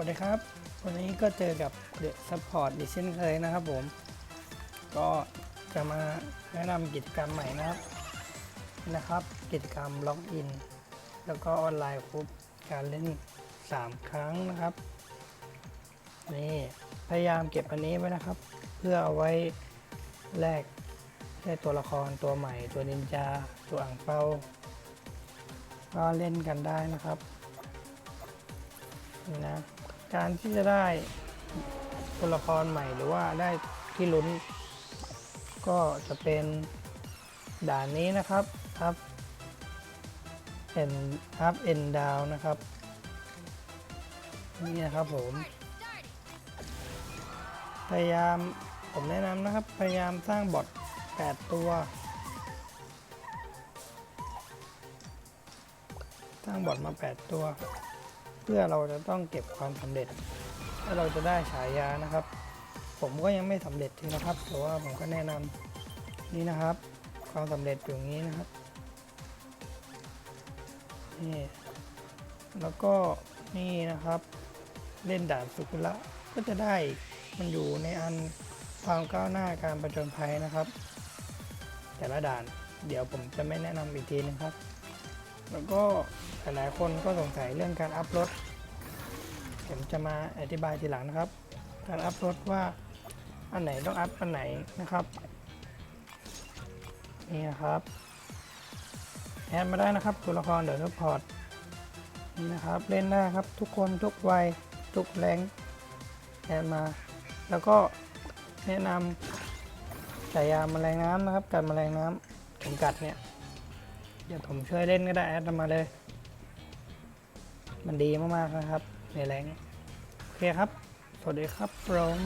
วัสดีครับ วันนี้ก็เจอกับเดอะซัพพอร์ตอีกเช่นเคยนะครับผม ก็จะมาแนะนำกิจกรรมใหม่นะครับนะครับ กิจกรรมล็อกอิน แล้วก็ออนไลน์ครบการเล่น 3 ครั้งนะครับ นี่พยายามเก็บอันนี้ไว้นะครับ เพื่อเอาไว้แลกได้ตัวละครตัวใหม่ ตัวนินจา ตัวอ่างเปาก็เล่นกันได้นะครับนี่นะ การที่จะได้ตัวละครใหม่หรือว่าได้ที่ลุ้น ก็จะเป็นด่านนี้นะครับอัพเอ็นอัพเอ็นดาวนะครับ นี่นะครับผม พยายามผมแนะนำนะครับ พยายามสร้างบอท8 ตัว สร้างบอทมา 8 ตัว พื่อเราจะต้องเก็บความสำเร็จถ้าเราจะได้ฉายานะครับ ผมก็ยังไม่สำเร็จทีนะครับแต่ว่าผมก็แนะนำนี่นะครับ ความสำเร็จอยู่างนี้นะครับนี่แล้วก็นี่นะครับเล่นด่านสุกุระก็จะได้มันอยู่ในอันความก้าวหน้าการประจนภัยนะครับ แต่ละด่านเดี๋ยวผมจะไม่แนะนำอีกทีนึงครับ แล้วก็ หลายๆคนก็สงสัยเรื่องการอัพรถผมจะมาอธิบายทีหลังนะครับ การอัพรถว่าอันไหนต้องอัพอันไหนนะครับนี่นะครับแอดมาได้นะครับตัวละครเดอะซัพพอร์ตนี่นะครับเล่นได้ครับทุกคนทุกวัยทุกแรงแอดมา แล้วก็แนะนำฉายาแมลงน้ำนะครับการแมลงน้ำเข็มกัดเนี่ยเดี๋ยวผมช่วยเล่นก็ได้แอดมาเลย มันดีมากๆนะครับในแรงโอเคครับ สวัสดีครับผม